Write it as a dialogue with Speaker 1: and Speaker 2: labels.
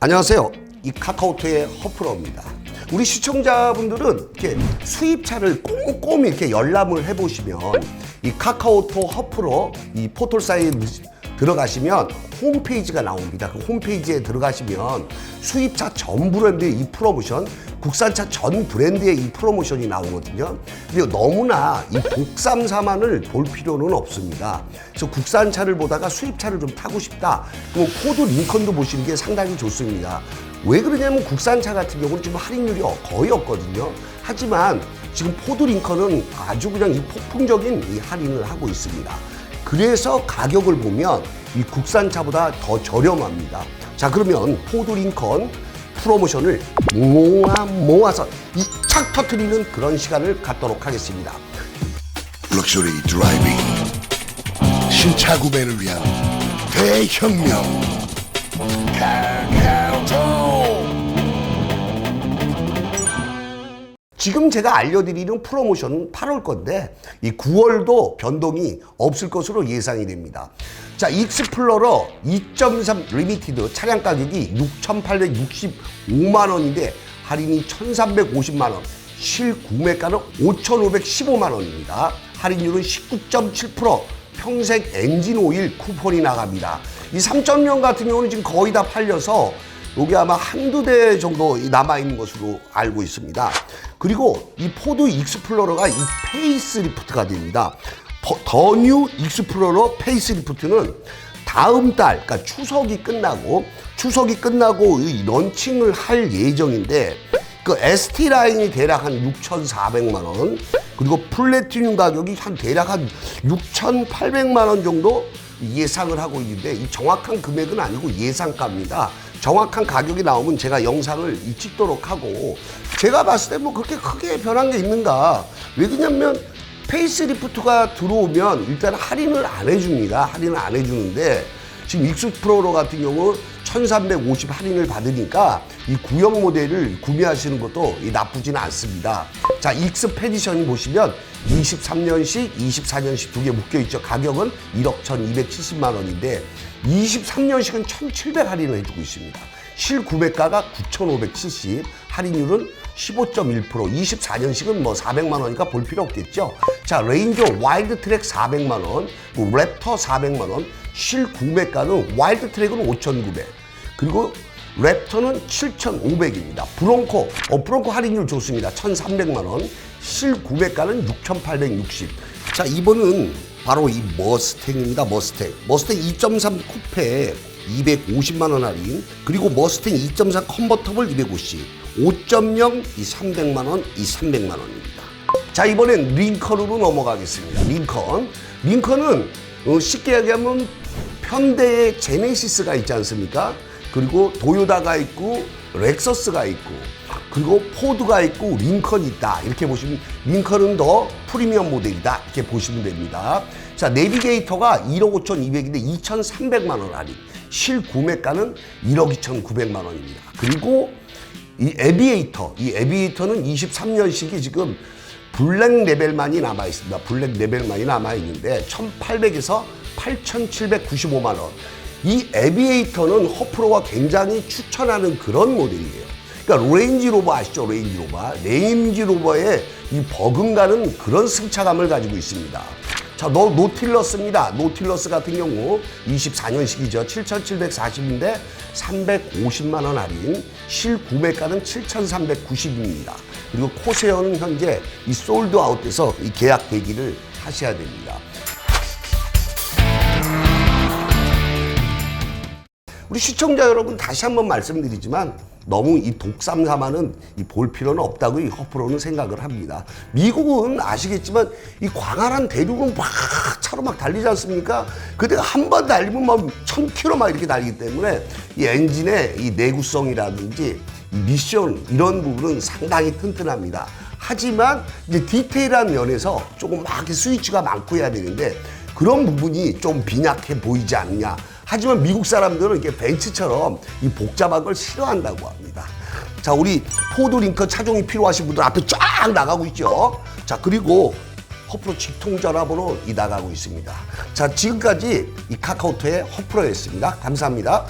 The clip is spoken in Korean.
Speaker 1: 안녕하세요. 이 카카오톡의 허프로입니다. 우리 시청자분들은 이렇게 수입차를 꼼꼼히 이렇게 열람을 해보시면 이 카카오톡 허프로 이 포털 사이트 들어가시면 홈페이지가 나옵니다. 그 홈페이지에 들어가시면 수입차 전 브랜드의 이 프로모션, 국산차 전 브랜드의 이 프로모션이 나오거든요. 근데 너무나 이 복삼사만을 볼 필요는 없습니다. 그래서 국산차를 보다가 수입차를 좀 타고 싶다. 그럼 코드 링컨도 보시는 게 상당히 좋습니다. 왜 그러냐면 국산차 같은 경우는 지금 할인율이 거의 없거든요. 하지만 지금 포드 링컨은 아주 그냥 이 폭풍적인 이 할인을 하고 있습니다. 그래서 가격을 보면 이 국산차보다 더 저렴합니다. 자 그러면 포드 링컨 프로모션을 모아 모아서 이착 터트리는 그런 시간을 갖도록 하겠습니다.
Speaker 2: 럭셔리 드라이빙 신차 구매를 위한 대혁명
Speaker 1: 지금 제가 알려드리는 프로모션은 8월 건데 이 9월도 변동이 없을 것으로 예상이 됩니다. 자, 익스플로러 2.3 리미티드 차량 가격이 6,865만 원인데 할인이 1,350만 원, 실구매가는 5,515만 원입니다. 할인율은 19.7%, 평생 엔진 오일 쿠폰이 나갑니다. 이 3.0 같은 경우는 지금 거의 다 팔려서 여기 아마 한두 대 정도 남아있는 것으로 알고 있습니다. 그리고 이 포드 익스플로러가 이 페이스리프트가 됩니다. 더 뉴 익스플로러 페이스리프트는 다음 달, 그러니까 추석이 끝나고 추석이 끝나고 이 런칭을 할 예정인데 그 ST 라인이 대략 한 6,400만 원, 그리고 플래티늄 가격이 한 대략 한 6,800만 원 정도 예상을 하고 있는데 이 정확한 금액은 아니고 예상가입니다. 정확한 가격이 나오면 제가 영상을 이 찍도록 하고 제가 봤을 때 뭐 그렇게 크게 변한 게 있는가? 왜 그러냐면 페이스리프트가 들어오면 일단 할인을 안 해줍니다. 할인을 안 해주는데 지금 익스 프로로 같은 경우 1350 할인을 받으니까 이 구형 모델을 구매하시는 것도 이 나쁘지는 않습니다. 자, 익스페디션이 보시면 23년식, 24년식 두 개 묶여 있죠. 가격은 1억 1270만 원인데 23년식은 1700 할인을 해주고 있습니다. 실구매가가 9570, 할인율은 15.1%, 24년식은 뭐 400만 원이니까 볼 필요 없겠죠. 자, 레인저 와일드 트랙 400만 원, 뭐 랩터 400만 원, 실구매가는 와일드 트랙은 5,900. 그리고 랩터는 7,500입니다. 브론코, 어, 브론코 할인율 좋습니다. 1,300만 원, 실구매가는 6,860. 자, 이번은 바로 이 머스탱입니다. 머스탱. 머스탱 2.3 쿠페 250만 원 할인, 그리고 머스탱 2.4 컨버터블 250, 5.0 이 300만 원, 이 300만 원입니다. 자, 이번엔 링컨으로 넘어가겠습니다. 링컨. 링컨은 어, 쉽게 얘기하면 현대의 제네시스가 있지 않습니까? 그리고 도요다가 있고 렉서스가 있고 그리고 포드가 있고 링컨이 있다. 이렇게 보시면 링컨은 더 프리미엄 모델이다. 이렇게 보시면 됩니다. 자 내비게이터가 1억 5,200인데 2,300만 원 할인. 실구매가는 1억 2,900만 원입니다. 그리고 이 에비에이터 이 에비에이터는 23년식이 지금 블랙 레벨만이 남아 있습니다. 블랙 레벨만이 남아 있는데 1,800에서 8,795만 원. 이 에비에이터는 허프로가 굉장히 추천하는 그런 모델이에요. 그러니까 레인지 로버 아시죠? 레인지 로버. 레인지 로버의 이 버금가는 그런 승차감을 가지고 있습니다. 자, 노, 노틸러스입니다. 노틸러스 같은 경우 24년식이죠. 7,740인데 350만 원 할인, 실 구매가는 7,390입니다. 그리고 코세어는 현재 이 솔드 아웃돼서 이 계약 대기를 하셔야 됩니다. 우리 시청자 여러분 다시 한번 말씀드리지만 너무 이 독삼사만은 이 볼 필요는 없다고 이 허프로는 생각을 합니다. 미국은 아시겠지만 이 광활한 대륙은 막 차로 막 달리지 않습니까? 그때 한번 달리면 막 천 킬로 막 이렇게 달리기 때문에 이 엔진의 이 내구성이라든지 이 미션 이런 부분은 상당히 튼튼합니다. 하지만 이제 디테일한 면에서 조금 막 스위치가 많고 해야 되는데 그런 부분이 좀 빈약해 보이지 않느냐. 하지만 미국 사람들은 이렇게 벤츠처럼 이 복잡한 걸 싫어한다고 합니다. 자, 우리 포드 링컨 차종이 필요하신 분들 앞에 쫙 나가고 있죠. 자, 그리고 허프로 직통 전화번호 이 나가고 있습니다. 자, 지금까지 이 카카오톡의 허프로였습니다. 감사합니다.